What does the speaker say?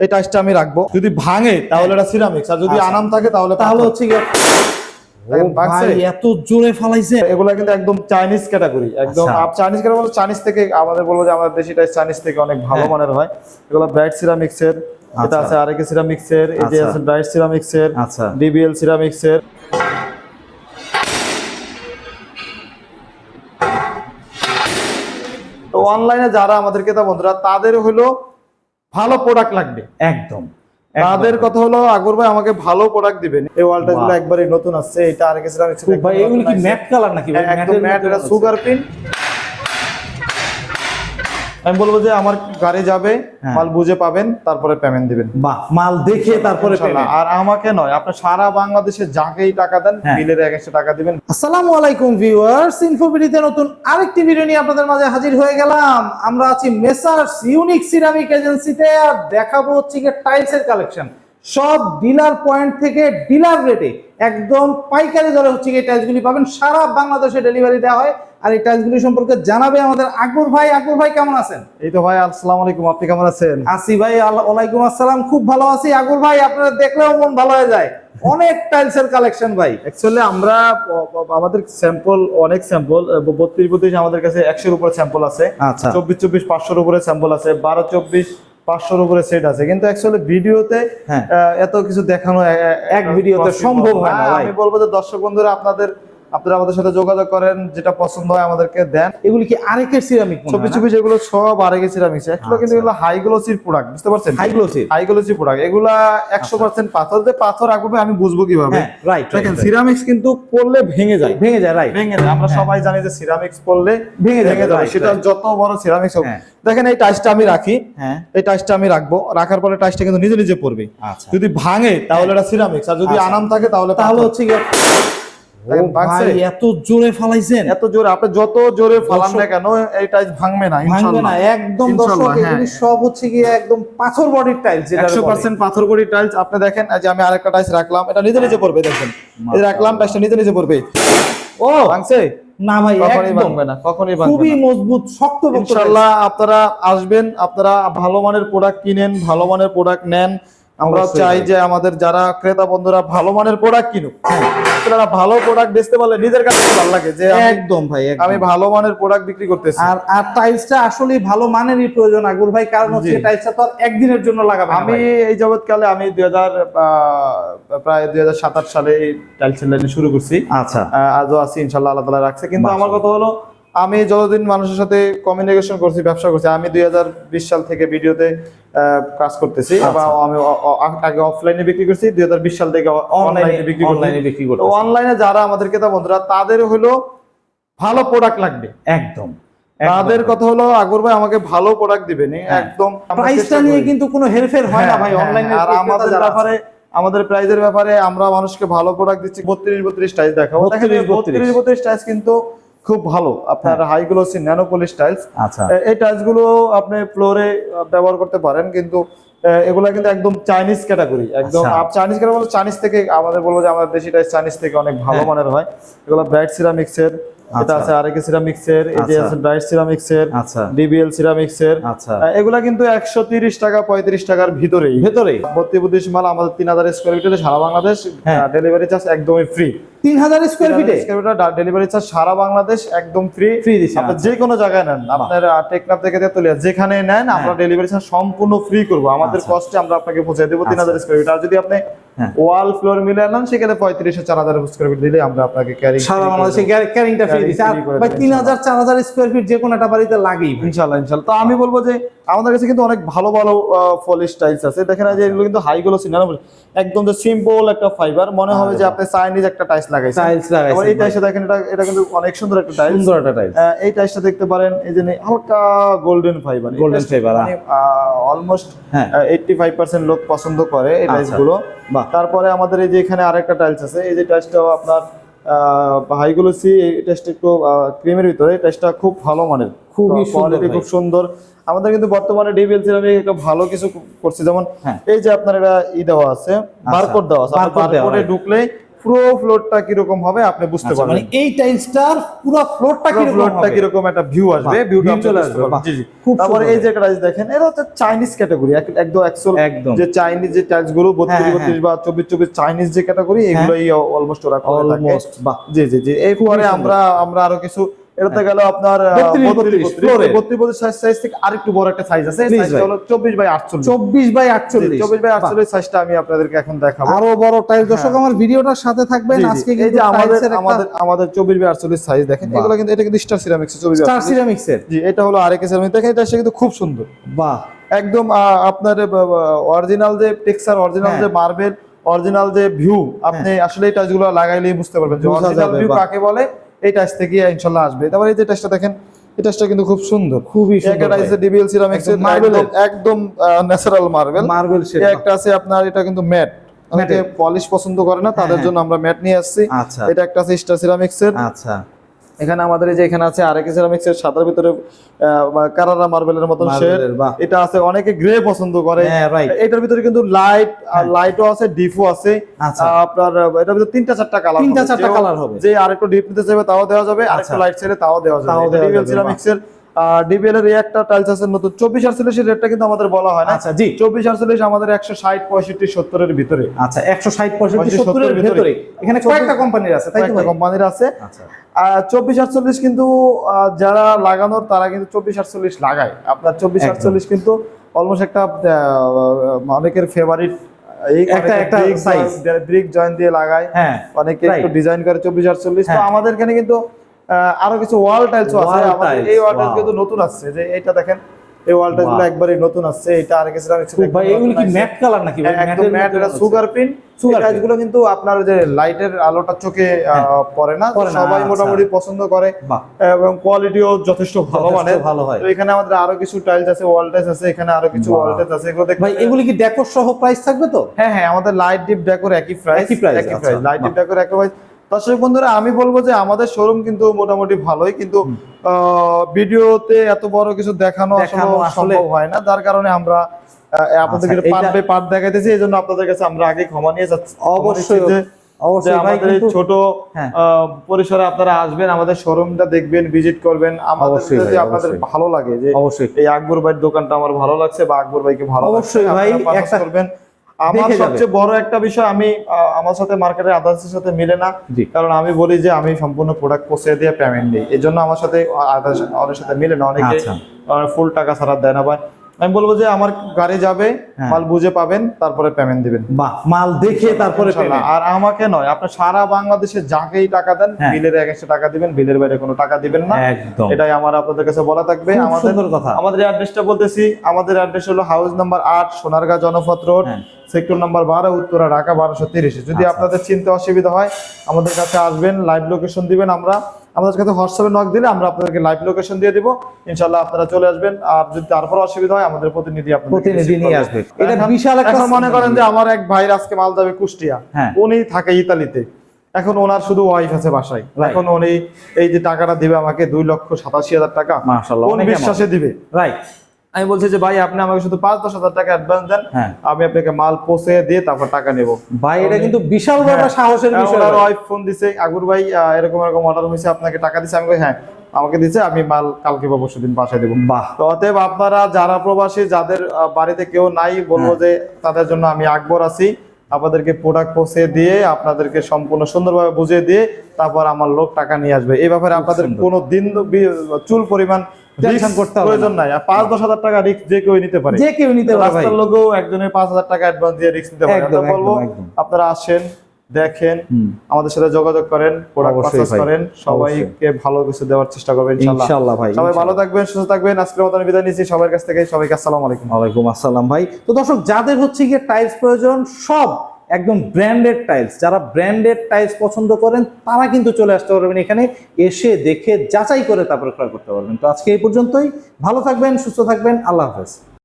এই টাইসটা আমি রাখব যদি ভাঙে তাহলে এটা সিরামিক্স আর যদি আচ্ছা। আনাম থাকে তাহলে তাহলে হচ্ছে এত জোরে ফালাইছে এগুলা কিন্তু একদম চাইনিজ ক্যাটাগরি একদম আচ্ছা। চাইনিজ ক্যাটাগরি চাইনিজ থেকে আমাদের বলব যে আমাদের দেশি টাইস চাইনিজ থেকে অনেক ভালো হ্যাঁ। মানের হয় এগুলো ব্রাইট সিরামিক্স এর এটা আচ্ছা। আছে আরেকে সিরামিক্স এর এই যে আচ্ছা। আছে ব্রাইট সিরামিক্স এর আচ্ছা। ডিবিএল সিরামিক্স এর তো অনলাইনে যারা আমাদের ক্রেতা বন্ধুরা তাদের হলো ভালো প্রোডাক্ট লাগবে। একদম। তাদের কথা হলো আগর ভাই আমাকে ভালো প্রোডাক্ট দিবেন। এই ওয়ালটা গুলো। একবারে নতুন আসছে এটা আর কিছু ভাই এগুলো কি ম্যাট কালার নাকি হ্যাঁ, একদম ম্যাট এটা সুগার প্রিন্ট আমি বলব যে আমার গাড়ি যাবে হ্যাঁ। মাল বুঝে পাবেন তারপরে পেমেন্ট দিবেন। বাহ মাল দেখে তারপরে আর আমাকে নয় আপনি সারা বাংলাদেশে যাকেই টাকা দেন হ্যাঁ। বিলের এক একশো টাকা দিবেন। আসসালামু আলাইকুম ভিউয়ার্স ইনফোবিডিতে নতুন আরেকটি ভিডিও নিয়ে আপনাদের মাঝে হাজির হয়ে গেলাম। আমরা আছি মেসার্স ইউনিক সিরামিক এজেন্সিতে আর দেখাবো হচ্ছে গিয়ে টাইলসের কালেকশন সব ডিলার পয়েন্ট থেকে ডিলার রেটে একদম পাইকারি দরে হচ্ছে গিয়ে টাইলসগুলি পাবেন। সারা বাংলাদেশে ডেলিভারি দেওয়া হয়। আর এই টাইলসগুলি সম্পর্কে জানাবে আমাদের আকবর ভাই। আকবর ভাই কেমন আছেন? এই তো ভাই আসসালামু আলাইকুম। আপনি কেমন আছেন? আসি ভাই ওয়ালাইকুম আসসালাম। খুব ভালো আছি। আকবর ভাই আপনারা দেখলেও মন ভালো হয়ে যায়। অনেক টাইলসের কালেকশন ভাই। অ্যাকচুয়ালি আমরা আমাদের স্যাম্পল অনেক স্যাম্পল বত্রিশ বত্রিশ আমাদের কাছে একশোর উপরে স্যাম্পল আছে। আচ্ছা। চব্বিশ চব্বিশ পাঁচশোর উপরে স্যাম্পল আছে। বারো চব্বিশ পাঁচশোর উপরে সেট আছে। কিন্তু অ্যাকচুয়ালি ভিডিওতে হ্যাঁ। এত কিছু দেখানো এক ভিডিওতে সম্ভব হয় না হ্যাঁ, আমি বলব যে দর্শক বন্ধুরা আপনাদের আপনারা আমাদের সাথে যোগাযোগ করেন যেটা পছন্দ হয় আমাদেরকে দেন। এগুলি কি আরেকের সিরামিক ছবি ছবি যেগুলো সব আরে গেছে মিশে এগুলো কিন্তু এগুলো হাই গ্লোসির প্রোডাক্ট বুঝতে পারছেন? High glossy high glossy product এগুলা একশো পার্সেন্ট পাথর যে পাথর আঁকবে আমি বুঝব কীভাবে। হ্যাঁ রাইট দেখেন সিরামিক্স কিন্তু পড়লে ভেঙে যায়। ভেঙে যায় রাইট ভেঙে যায়। আমরা সবাই জানি যে সিরামিক্স পড়লে ভেঙে ভেঙে যায় সেটা যত বড় সিরামিক্স হোক। হ্যাঁ। দেখেন এই টাইসটা আমি রাখি। হ্যাঁ। এই টাইসটা আমি রাখব। রাখার পরে টাইসটা কিন্তু নিজে নিজে পড়বে। আচ্ছা। যদি ভাঙে তাহলে এটা সিরামিক্স আর যদি আচ্ছা। আনাম থাকে তাহলে তাহলে। হচ্ছে ভাই এত জোরে ফালাইছেন। এত জোরে আপনি যত জোরে ফালান না কেন এই টাইস ভাঙবে না ভাঙবে না একদম দর্শক হ্যাঁ। এগুলি সব হচ্ছে গিয়ে একদম পাথর বডির টাইলস যেটা একশো পার্সেন্ট পাথর করি টাইলস আপনি দেখেন যে আমি আরেকটা টাইলস রাখলাম এটা নিজে নিজে পড়বে দেখেন। এই রাখলাম টাইলসটা নিজে নিজে পড়বে। ও ভাঙছে? না ভাই কখনই ভাঙবে না কখনই ভাঙবে খুবই মজবুত শক্ত ইনশাআল্লাহ আপনারা আসবেন আপনারা ভালো মানের প্রোডাক্ট কিনেন ভালো মানের প্রোডাক্ট নেন। আমরা চাই যে আমাদের যারা ক্রেতা বন্ধুরা ভালো মানের প্রোডাক্ট কিনুক আপনারা ভালো প্রোডাক্ট বেচতে পারলে নিজের কাছে ভালো লাগে যে একদম ভাই আমি ভালো মানের প্রোডাক্ট বিক্রি করতেছি। আর আর টাইলসটা আসলে ভালো মানেরই প্রয়োজন আগুর ভাই কারণ হচ্ছে টাইলসটা তো একদিনের জন্য লাগাবে আমি এই যাবৎকালে আমি দুই হাজার প্রায় দুই হাজার সাত আট সালে টাইলস লাইনে শুরু করছি। আচ্ছা। আজও আছি ইনশাল্লাহ আল্লাহ তালা রাখছে। কিন্তু আমার কথা হলো আমি যতদিন মানুষের সাথে কমিউনিকেশন করছি ব্যবসা করছি আমি দুই হাজার বিশ সাল থেকে ভিডিওতে কাজ করতেছি আচ্ছা। এবং আমি আগে অফলাইনে বিক্রি করছি দুই হাজার বিশ সাল থেকে অনলাইনে বিক্রি অনলাইনে বিক্রি তো করতে অনলাইনে যারা আমাদের ক্রেতা বন্ধুরা তাদের হলো ভালো প্রোডাক্ট লাগবে। একদম। তাদের কথা হলো আগর ভাই আমাকে ভালো প্রোডাক্ট দিবেন। হ্যাঁ। একদম প্রাইসটা নিয়ে কিন্তু কোনো হেরফের হয় না হ্যাঁ, ভাই হ্যাঁ, অনলাইনে আর আমাদের ব্যাপারে আমাদের প্রাইজের ব্যাপারে আমরা মানুষকে ভালো প্রোডাক্ট দিচ্ছি। বত্রিশ বত্রিশ টাইলস দেখাবো। বত্রিশ বত্রিশ টাইলস কিন্তু খুব ভালো। আপনার high glossy nano polish tiles. আচ্ছা। এই টাইলসগুলো আপনি ফ্লোরে ব্যবহার করতে পারেন কিন্তু এগুলা কিন্তু একদম চাইনিজ ক্যাটাগরি। একদম আচ্ছা। চাইনিজ ক্যাটাগরি চাইনিজ থেকে আমাদের বলব যে আমাদের দেশি টাইলস চাইনিজ থেকে অনেক ভালো হ্যাঁ। মানের হয়। এগুলো ব্রাইট সিরামিক্স এর এটা আচ্ছা। আছে আরেকে সিরামিক্স এর এই যে আচ্ছা। আছে ব্রাইট সিরামিক্স এর আচ্ছা। ডিবিএল সিরামিক্স এর। আচ্ছা। এগুলা কিন্তু একশো তিরিশ টাকা পঁয়ত্রিশ টাকার ভিতরেই। ভেতরে বত্রিশ বত্রিশ মাল আমাদের তিন হাজার স্কোয়ার ফিটে সারা বাংলাদেশ হ্যাঁ। ডেলিভারি চার্জ একদমই ফ্রি তিন হাজার স্কোয়ার ফিটে ডেলিভারি চার্জ সারা বাংলাদেশ একদম ফ্রি ফ্রি দিচ্ছেন আপনি যে কোনো জায়গায় নেন আপনার টেকনাফ থেকে তেতুলিয়া যেখানে নেন আমরা ডেলিভারি চার্জ সম্পূর্ণ ফ্রি করব। আমাদের আচ্ছা। কস্টে আমরা আপনাকে পৌঁছে দেবো তিন হাজার স্কোয়ার ফিট আর যদি আপনি হ্যাঁ। ওয়াল ফ্লোর মিলে নেন সেখানে পঁয়ত্রিশ চার হাজার স্কোয়ার ফিট দিলে আমরা আপনাকে ক্যারি সারা বাংলাদেশে ক্যারিংটা ফ্রি আর ভাই তিন হাজার চার হাজার স্কোয়ার ফিট যে কোনো একটা বাড়িতে লাগেই। ইনশাল্লাহ ইনশাল্লাহ। তো আমি বলব যে আমাদের কাছে কিন্তু অনেক ভালো ভালো ফলিশ টাইলস আছে। দেখেন যে এগুলো কিন্তু হাই গুলো সিনানো একদম যে সিম্পল একটা ফাইবার মনে হবে যে আপনি চাইনিজ একটা টাইলস লাগাইছেন। টাইলস আবার এই টাইসটা দেখেন এটা এটা কিন্তু অনেক সুন্দর একটা টাইলস সুন্দর একটা টাইলস এই টাইসটা দেখতে পারেন এই যে হালকা golden fibre Golden fiber, almost হ্যাঁ। এইটটি ফাইভ পার্সেন্ট লোক পছন্দ করে এই আচ্ছা। টাইলসগুলো বাহ। তারপরে আমাদের এই যে এখানে আরেকটা টাইলস আছে এই যে টাইলসটাও আপনার হাইগুলো সি এই টাইলসটা একটু ক্রিমের ভিতরে এই টাইলসটা খুব ভালো মানের। খুবই সুন্দর কোয়ালিটি খুব সুন্দর। আমাদের কিন্তু বর্তমানে ডিবিএল আমি একটা ভালো কিছু করছে। যেমন হ্যাঁ। এই যে আপনার এটা ই দেওয়া আছে বারকোড দেওয়া আছে। বারকোডে right. পুরো ফ্লোরটা কীরকম হবে আপনি বুঝতে পারবেন মানে এই টাইলসটার পুরো ফ্লোরটা কীরকম ফ্লোরটা? কীরকম একটা ভিউ আসবে ভিউটা চলে আসবে, জি জি। তারপরে এই যে টাইলস দেখেন এটা হচ্ছে চাইনিজ ক্যাটাগরি একদম অ্যাকচুয়াল একদম। যে চাইনিজ যে টাইলসগুলো বত্রিশ হ্যাঁ, হ্যাঁ, বত্রিশ বা চব্বিশ চব্বিশ চাইনিজ যে ক্যাটাগরি এগুলোই অলমোস্ট ওরা করে থাকে। অলমোস্ট বাহ। জি জি জি। এরপরে। আমরা আমরা আরও কিছু এটাতে গেল আপনার সাইজ থেকে আরেকটু বড় একটা সাইজ আছে। চব্বিশ বাই আটচল্লিশ। চব্বিশ বাই আটচল্লিশ। চব্বিশ বাই আটচল্লিশ সাইজটা আমি আপনাদেরকে এখন দেখাবো। আরও বড় টাইলস দর্শক আমার ভিডিওটার সাথে থাকবেন। আজকে এই যে আমাদের আমাদের আমাদের চব্বিশ বাই আটচল্লিশ সাইজ দেখেন। এগুলো কিন্তু এটা কিন্তু স্টার সিরামিক্স চব্বিশ স্টার সিরামিক্স এর। জি এটা হলো আরেক সিরামিক দেখেন এটা কিন্তু খুব সুন্দর। বাহ। একদম আপনার অরিজিনাল যে টেক্সচার অরিজিনাল হ্যাঁ। যে মার্বেল অরিজিনাল যে ভিউ আপনি আসলে এই টাচগুলো লাগাইলেই বুঝতে পারবেন যে অরিজিনাল ভিউ কাকে বলে এই টাইস থেকে ইনশাল্লাহ আসবে। তারপর এই যে টাইসটা দেখেন এই টাইসটা কিন্তু খুব সুন্দর। খুবই সুন্দর টাইসে ডিবিএল সিরামিক্স একদম marble একদম ন্যাচারাল মার্বেল মার্বেল একটা আছে আপনার এটা কিন্তু ম্যাট অনেকে পলিশ পছন্দ করে না তাদের হ্যাঁ। জন্য আমরা ম্যাট নিয়ে আসছি। আচ্ছা। এটা একটা আছে স্টার সিরামিক্স এর আচ্ছা। এখানে আমাদের এই যে এখানে আছে আরেক সিরামিক্স এর সাদার ভিতরে কারারা মার্বেলের মতন শেড এটা আছে অনেকে গ্রে পছন্দ করে। হ্যাঁ রাইট এটার ভিতরে কিন্তু লাইট আর লাইটও আছে ডিফও আছে। আচ্ছা। আপনার এটার ভিতরে তিনটা চারটা কালার তিনটা চারটা কালার হবে। যে আরেকটু ডিপ নিতে চাইবে তাও দেওয়া যাবে। আরেকটু আচ্ছা। লাইট চাইলে তাও দেওয়া যাবে। সিরামিক্সের ডিবিএল এর ডিবিএল এর এই একটা টাইলস আছে নতুন। চব্বিশ আটচল্লিশ রেটটা কিন্তু আমাদের বলা হয় না। আচ্ছা জি। চব্বিশ আটচল্লিশ আমাদের একশো ষাট পঁয়ষট্টি সত্তরের ভিতরে। আচ্ছা একশো ষাট পঁয়ষট্টি সত্তরের ভিতরে। এখানে কয়েকটা কোম্পানির আছে তাই তো কয়েকটা ভাই? কোম্পানির আছে। আচ্ছা। চব্বিশ আটচল্লিশ কিন্তু যারা লাগানোর তারা কিন্তু চব্বিশ আটচল্লিশ লাগায়। আপনার চব্বিশ আটচল্লিশ কিন্তু অলমোস্ট একটা অনেকের ফেভারিট একটা-। ব্রিক জয়েন্ট দিয়ে লাগায়। হ্যাঁ অনেকে একটু ডিজাইন করে চব্বিশ আটচল্লিশ। তো হ্যাঁ। আমাদের এখানে কিন্তু আরও কিছু ওয়াল টাইলস আছে। আমাদের এই ওয়াল টাইলস কিন্তু নতুন আসছে। যে এটা দেখেন এই ওয়াল টাইলসগুলো Wow. একবারই নতুন আসছে। এটা আর কিছু খুব ভাই এগুলো কি ম্যাট কালার নাকি ভাই? একদম ম্যাট এটা সুগার Sugar সুগারগুলো কিন্তু আপনার যে লাইটের আলোটা চোখে হ্যাঁ। পড়ে না। সবাই আচ্ছা। মোটামুটি পছন্দ করে। এবং কোয়ালিটিও যথেষ্ট ভালো মানে ভালো হয়। তো এখানে আমাদের আরও কিছু টাইলস আছে ওয়াল টাইলস আছে এখানে আরও কিছু ওয়াল টাইলস আছে। এগুলো ভাই এগুলি কি ডেকোর সহ প্রাইস থাকবে তো? হ্যাঁ হ্যাঁ আমাদের লাইট ডিপ ডেকোর একই প্রাইস একই আচ্ছা, প্রাইস লাইট ডিপ। ডেকোর একই প্রাইস দর্শক বন্ধুরা আমি বলব যে আমাদের শোরুম কিন্তু মোটামুটি ভালোই কিন্তু ভিডিওতে এত বড় কিছু দেখানো আসলে হয় না। যার কারণে আমরা আপনাদেরকে আচ্ছা, পার্ট বাই পার্ট দেখাইতেছি এই জন্য আপনাদের কাছে আমরা আগে ক্ষমা নিয়ে যাচ্ছি। অবশ্যই, ক্ষমা নিচ্ছি যে যে অবশ্যই ভাই আমাদের ছোট হ্যাঁ। পরিসরে আপনারা আসবেন আমাদের শোরুমটা দেখবেন ভিজিট করবেন। আমাদের যদি আপনাদের ভালো লাগে যে অবশ্যই। এই আকবর ভাইয়ের দোকানটা আমার ভালো লাগছে বা আকবর ভাইকে ভালো অবশ্যই ভাই, করবেন। আমার সবচেয়ে বড় একটা বিষয় আমি আমার সাথে মার্কেটের আদার্সের সাথে মিলে না কারণ আমি বলি যে আমি সম্পূর্ণ প্রোডাক্ট পৌঁছে দিয়ে পেমেন্ট দিই এই জন্য আমার সাথে আদার্স অনেক সাথে মিলে না অনেকে আচ্ছা। ফুল টাকা ছাড়া দেয় না ভাই আমি বলব যে আমার গাড়ি যাবে হ্যাঁ। মাল বুঝে পাবেন তারপরে পেমেন্ট দিবেন। বাহ মাল দেখে তারপরে আর আমাকে নয় আপনি সারা বাংলাদেশে যাকেই টাকা দেন হ্যাঁ। বিলের এগেন্সে টাকা দিবেন বিলের বাইরে কোনো টাকা দিবেন না। একদম। এটাই আমার আপনাদের কাছে বলা থাকবে। আমাদের কথা। আমাদের অ্যাড্রেসটা বলতেছি আমাদের অ্যাড্রেস হলো হাউস নাম্বার আট Sonargaon Janapath road. Sector number বারো উত্তরা ঢাকা বারোশো তিরিশ। যদি আচ্ছা। আপনাদের চিনতে অসুবিধা হয় আমাদের কাছে আসবেন লাইভ লোকেশন দিবেন আমরা। আমাদের কাছে হোয়াটসঅ্যাপে নক দিলে আমরা আপনাদেরকে লাইভ লোকেশন দিয়ে দিব। ইনশাল্লাহ আপনারা চলে আসবেন। আর যদি তারপর অসুবিধা হয় আমাদের প্রতিনিধি প্রতিনিধি নিয়ে আসবে। এটা বিশাল একটা এখন মনে করেন যে আমার এক ভাইয়ের আজকে মাল যাবে কুষ্টিয়া। হ্যাঁ। উনি থাকে ইতালিতে। এখন ওনার শুধু ওয়াইফ আছে বাসায়। এখন উনি এই যে টাকাটা দিবে আমাকে দুই লক্ষ সাতাশি হাজার টাকা। কোন বিশ্বাসে দিবে? রাইট আমি বলছি যে ভাই আপনি আমাকে শুধু পাঁচ দশ হাজার টাকা অ্যাডভান্স দেন হ্যাঁ। আমি আপনাকে মাল পৌঁছে দিয়ে তারপর টাকা নেব। ভাই এটা কিন্তু বিশাল বড় সাহসের বিষয়। ওনার ভাই। ওয়াইফ ফোন দিছে আগুর ভাই এরকম এরকম অর্ডার হয়েছে আপনাকে টাকা দিছে। আমি হ্যাঁ আমাকে দিছে আমি মাল কালকে বা পরশু দিন পাঠিয়ে দেবো। তো অতএব আপনারা যারা প্রবাসী যাদের বাড়িতে কেউ নাই বলব হ্যাঁ। যে তাদের জন্য আমি আকবর আছি। আপনাদেরকে প্রোডাক্ট পৌঁছে দিয়ে আপনাদেরকে সম্পূর্ণ সুন্দরভাবে বুঝিয়ে দিয়ে তারপর আমার লোক টাকা নিয়ে আসবে। এই ব্যাপারে আপনাদের কোনো দিন চুল পরিমাণ Risk করতে হবে প্রয়োজন নাই। আর পাঁচ দশ হাজার টাকা রিস্ক যে কেউ নিতে পারে। যে কেউ নিতে পারে রাস্তার লোকেও একজনের পাঁচ হাজার টাকা অ্যাডভান্স দিয়ে রিস্ক নিতে পারে। আমরা বলব। আপনারা আসেন দেখেন আমাদের সাথে যোগাযোগ করেন প্রোডাক্ট পারচেজ করেন। সবাইকে ভালো কিছু দেওয়ার চেষ্টা করবেন ইনশাআল্লাহ। ইনশাআল্লাহ ভাই সবাই ভালো থাকবেন সুস্থ থাকবেন। আজকের মতন বিদায় নিচ্ছি। সবার কাছ থেকে সবাইকে আসসালামু আলাইকুম। ওয়ালাইকুম আসসালাম ভাই। তো দর্শক যাদের হচ্ছে গিয়ে টাইলস প্রয়োজন সব একদম ব্র্যান্ডেড টাইলস যারা ব্র্যান্ডেড টাইলস পছন্দ করেন, তারা কিন্তু চলে আসতে পারবেন এখানে। এসে দেখে যাচাই করে তারপরে ক্রয় করতে পারবেন। তো আজকে এই পর্যন্তই। ভালো থাকবেন, সুস্থ থাকবেন। আল্লাহ হাফেজ।